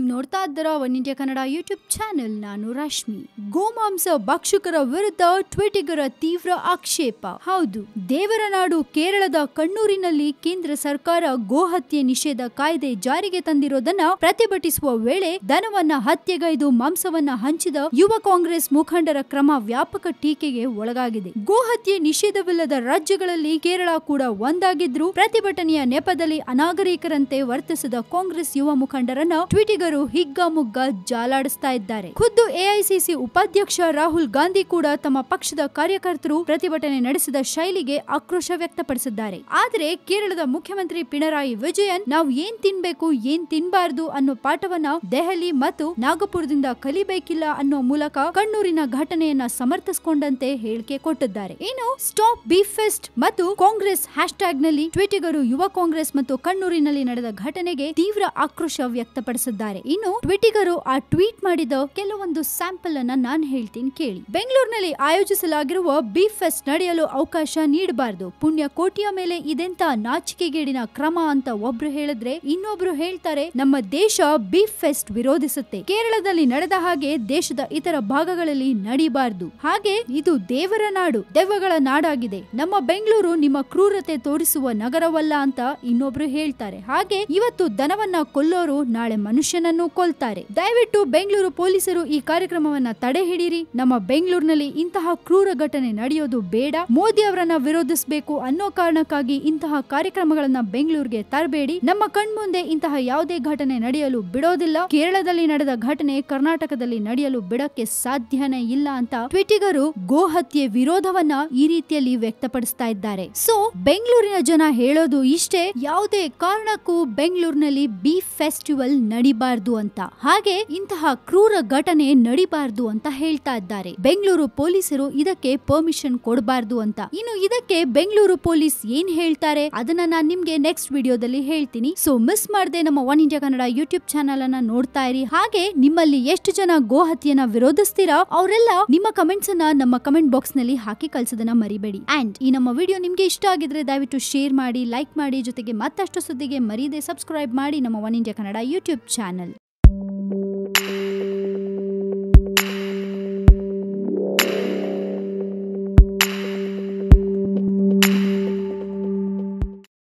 ನೋಡ್ತಾ ಇದ್ದೀರಾ one India Kannada YouTube channel ನಾನು ರಶ್ಮಿ. ಗೋಮಾಂಸ ಭಕ್ಷಕರ ವಿರುದ್ಧ ಟ್ವಿಟಿಗರ ತೀವ್ರ ಆಕ್ಷೇಪ. ಹೌದು ದೇವರ ನಾಡು ಕೇರಳದ ಕಣ್ಣೂರಿನಲ್ಲಿ ಕೇಂದ್ರ ಸರ್ಕಾರ ಗೋಹತ್ಯೆ ನಿಷೇಧ ಕಾಯ್ದೆ ಜಾರಿಗೆ ತಂದಿರೋದನ್ನ ಪ್ರತಿಭಟಿಸುವ ವೇಳೆ ದನವನ್ನ ಹತ್ಯೆಗೈದು ಮಾಂಸವನ್ನ ಹಂಚಿದ ಯುವ ಕಾಂಗ್ರೆಸ್ ಮುಖಂಡರ ಕ್ರಮ ವ್ಯಾಪಕ ಟೀಕೆಗೆ ಒಳಗಾಗಿದೆ. ಗೋಹತ್ಯೆ ನಿಷೇಧವಿಲ್ಲದ ರಾಜ್ಯಗಳಲ್ಲಿ ಕೇರಳ ಕೂಡ ಒಂದಾಗಿದ್ರು ಪ್ರತಿಭಟನೆಯ ನೆಪದಲ್ಲಿ ಅನಾಗರಿಕರಂತೆ ವರ್ತಿಸಿದ ಕಾಂಗ್ರೆಸ್ ಯುವ ಮುಖಂಡರನ್ನ ಟ್ವಿಟಿಗರು ಹಿಗ್ಗಾಮುಗ್ಗ ಜಾಲಾಡಿಸ್ತಾ ಇದ್ದಾರೆ. ಖುದ್ದು ಎಐಸಿಸಿ ಉಪಾಧ್ಯಕ್ಷ ರಾಹುಲ್ ಗಾಂಧಿ ಕೂಡ ತಮ್ಮ ಪಕ್ಷದ ಕಾರ್ಯಕರ್ತರು ಪ್ರತಿಭಟನೆ ನಡೆಸಿದ ಶೈಲಿಗೆ ಆಕ್ರೋಶ ವ್ಯಕ್ತಪಡಿಸಿದ್ದಾರೆ. ಆದರೆ ಕೇರಳದ ಮುಖ್ಯಮಂತ್ರಿ ಪಿಣರಾಯಿ ವಿಜಯನ್, ನಾವು ಏನ್ ತಿನ್ಬೇಕು, ಏನ್ ತಿನ್ಬಾರದು ಅನ್ನೋ ಪಾಠವನ್ನ ದೆಹಲಿ ಮತ್ತು ನಾಗಪುರದಿಂದ ಕಲಿಬೇಕಿಲ್ಲ ಅನ್ನೋ ಮೂಲಕ ಕಣ್ಣೂರಿನ ಘಟನೆಯನ್ನ ಸಮರ್ಥಿಸಿಕೊಂಡಂತೆ ಹೇಳಿಕೆ ಕೊಟ್ಟಿದ್ದಾರೆ. ಇನ್ನು ಸ್ಟಾಪ್ ಬೀಫ್ ಫೆಸ್ಟ್ ಮತ್ತು ಕಾಂಗ್ರೆಸ್ ಹ್ಯಾಶ್ ಟ್ಯಾಗ್ನಲ್ಲಿ ಟ್ವಿಟಿಗರು ಯುವ ಕಾಂಗ್ರೆಸ್ ಮತ್ತು ಕಣ್ಣೂರಿನಲ್ಲಿ ನಡೆದ ಘಟನೆಗೆ ತೀವ್ರ ಆಕ್ರೋಶ ವ್ಯಕ್ತಪಡಿಸಿದ್ದಾರೆ. ಇನ್ನು ಟ್ವಿಟಿಗರು ಆ ಟ್ವೀಟ್ ಮಾಡಿದ ಕೆಲವೊಂದು ಸ್ಯಾಂಪಲ್ ಅನ್ನ ನಾನ್ ಹೇಳ್ತೀನಿ ಕೇಳಿ. ಬೆಂಗಳೂರಿನಲ್ಲಿ ಆಯೋಜಿಸಲಾಗಿರುವ ಬಿ ಫೆಸ್ಟ್ ನಡೆಯಲು ಅವಕಾಶ ನೀಡಬಾರದು. ಪುಣ್ಯ ಕೋಟಿಯ ಮೇಲೆ ಇದೆಂತ ನಾಚಿಕೆಗೇಡಿನ ಕ್ರಮ ಅಂತ ಒಬ್ರು ಹೇಳಿದ್ರೆ ಇನ್ನೊಬ್ರು ಹೇಳ್ತಾರೆ, ನಮ್ಮ ದೇಶ ಬೀಫ್ ಫೆಸ್ಟ್ ವಿರೋಧಿಸುತ್ತೆ. ಕೇರಳದಲ್ಲಿ ನಡೆದ ಹಾಗೆ ದೇಶದ ಇತರ ಭಾಗಗಳಲ್ಲಿ ನಡಿಬಾರದು. ಹಾಗೆ ಇದು ದೇವರ ನಾಡು, ದೆವ್ವಗಳ ನಾಡಾಗಿದೆ. ನಮ್ಮ ಬೆಂಗಳೂರು ನಿಮ್ಮ ಕ್ರೂರತೆ ತೋರಿಸುವ ನಗರವಲ್ಲ ಅಂತ ಇನ್ನೊಬ್ರು ಹೇಳ್ತಾರೆ. ಹಾಗೆ ಇವತ್ತು ದನವನ್ನ ಕೊಲ್ಲೋರು ನಾಳೆ ಮನುಷ್ಯನನ್ನು ಕೊಲ್ತಾರೆ. ದಯವಿಟ್ಟು ಬೆಂಗಳೂರು ಪೊಲೀಸರು ಈ ಕಾರ್ಯಕ್ರಮವನ್ನ ತಡೆ ಹಿಡಿಯಿರಿ ನಮ್ಮ ಬೆಂಗಳೂರಿನಲ್ಲಿ ಇಂತಹ ಕ್ರೂರ ಘಟನೆ ನಡೆಯೋದು ಬೇಡ. ಮೋದಿ ಅವರನ್ನ ವಿರೋಧಿಸಬೇಕು ಅನ್ನೋ ಕಾರಣಕ್ಕಾಗಿ ಇಂತಹ ಕಾರ್ಯಕ್ರಮಗಳನ್ನ ಬೆಂಗಳೂರಿಗೆ ತರಬೇಡಿ. ನಮ್ಮ ಕಣ್ಮುಂದೆ ಇಂತಹ ಯಾವುದೇ ಘಟನೆ ನಡೆಯಲು ಬಿಡೋದಿಲ್ಲ. ಕೇರಳದಲ್ಲಿ ನಡೆದ ಘಟನೆ ಕರ್ನಾಟಕದಲ್ಲಿ ನಡೆಯಲು ಬಿಡಕ್ಕೆ ಸಾಧ್ಯನೇ ಇಲ್ಲ ಅಂತ ಟ್ವಿಟಿಗರು ಗೋಹತ್ಯೆ ವಿರೋಧವನ್ನ ಈ ರೀತಿಯಲ್ಲಿ ವ್ಯಕ್ತಪಡಿಸ್ತಾ ಇದ್ದಾರೆ. ಸೊ, ಬೆಂಗಳೂರಿನ ಜನ ಹೇಳೋದು ಇಷ್ಟೇ. ಯಾವುದೇ ಕಾರಣಕ್ಕೂ ಬೆಂಗಳೂರಿನಲ್ಲಿ ಬೀಫ್ ಫೆಸ್ಟಿವಲ್ ನಡಿಬಾರ್ದು. ಅಂತ. ಹಾಗೆ ಇಂತಹ ಕ್ರೂರ ಘಟನೆ ನಡಿಬಾರ್ದು ಅಂತ ಹೇಳ್ತಾ ಇದ್ದಾರೆ. ಬೆಂಗಳೂರು ಪೊಲೀಸರು ಇದಕ್ಕೆ ಪರ್ಮಿಷನ್ ಕೊಡಬಾರ್ದು ಅಂತ. ಇನ್ನು ಇದಕ್ಕೆ ಬೆಂಗಳೂರು ಪೊಲೀಸ್ ಏನ್ ಹೇಳ್ತಾರೆ? ಅದನ್ನ ನಾನ್ ನಿಮ್ಗೆ ನೆಕ್ಸ್ಟ್ ವಿಡಿಯೋದಲ್ಲಿ ಹೇಳ್ತೀನಿ. ಸೊ ಮಿಸ್ ಮಾಡದೆ ನಮ್ಮ one India Kannada YouTube channel ಅನ್ನ ನೋಡ್ತಾ ಇರಿ. ಹಾಗೆ ನಿಮ್ಮಲ್ಲಿ ಎಷ್ಟು ಜನ ಗೋಹತ್ಯನ ವಿರೋಧಿಸ್ತೀರಾ, ಅವರೆಲ್ಲ ನಿಮ್ಮ ಕಮೆಂಟ್ಸ್ ಅನ್ನ ನಮ್ಮ ಕಮೆಂಟ್ ಬಾಕ್ಸ್ನಲ್ಲಿ ಹಾಕಿ ಕಳ್ಸೋದನ್ನ ಮರಿಬೇಡಿ. ಅಂಡ್ ಈ ನಮ್ಮ ವಿಡಿಯೋ ನಿಮ್ಗೆ ಇಷ್ಟ ಆಗಿದ್ರೆ ದಯವಿಟ್ಟು ಶೇರ್ ಮಾಡಿ ಲೈಕ್ ಮಾಡಿ, ಜೊತೆಗೆ ಮತ್ತಷ್ಟು ಸುದ್ದಿಗೆ ಮರೀದೆ ಸಬ್ಸ್ಕ್ರೈಬ್ ಮಾಡಿ ನಮ್ಮ one India Kannada YouTube channel